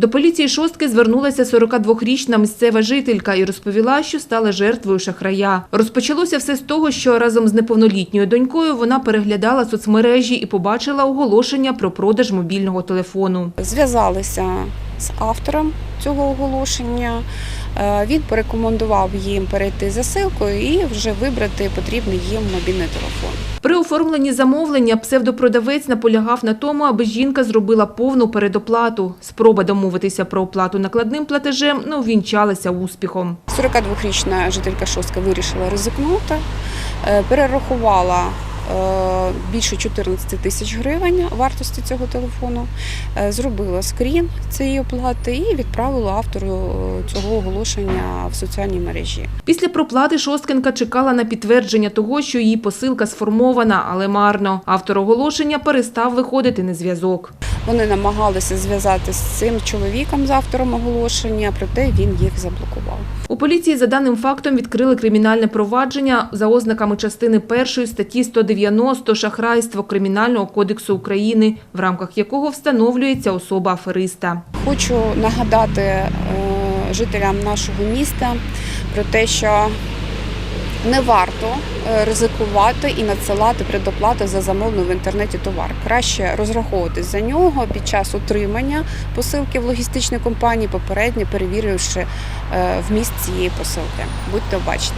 До поліції шостки звернулася 42-річна місцева жителька і розповіла, що стала жертвою шахрая. Розпочалося все з того, що разом з неповнолітньою донькою вона переглядала соцмережі і побачила оголошення про продаж мобільного телефону. Зв'язалися з автором цього оголошення. Е, Він порекомендував їм перейти за ссылкою і вже вибрати потрібний їм мобільний телефон. При оформленні замовлення псевдопродавець наполягав на тому, аби жінка зробила повну передоплату. Спроба домовитися про оплату накладним платежем не увінчалася успіхом. 42-річна жителька Шостка вирішила ризикнути, е, перерахувала більше 14 тисяч гривень вартості цього телефону, е, зробила скрін цієї оплати і відправила автору е, цього оголошення в соціальній мережі. Після проплати Шосткинка чекала на підтвердження того, що її посилка сформована, але марно. Автор оголошення перестав виходити на зв'язок. Вони намагалися зв'язатися з цим чоловіком з автором оголошення, проте він їх заблокував. Поліції за даним фактом відкрили кримінальне провадження за ознаками частини першої статті 190 шахрайство Кримінального кодексу України, в рамках якого встановлюється особа афериста. Хочу нагадати е, жителям нашого міста про те, що не варто е, ризикувати і надсилати предоплати за замовлений в інтернеті товар. Краще розраховуватись за нього під час отримання посилки в логістичній компанії, попередньо перевіривши е, вміст цієї посилки. Будьте обачні.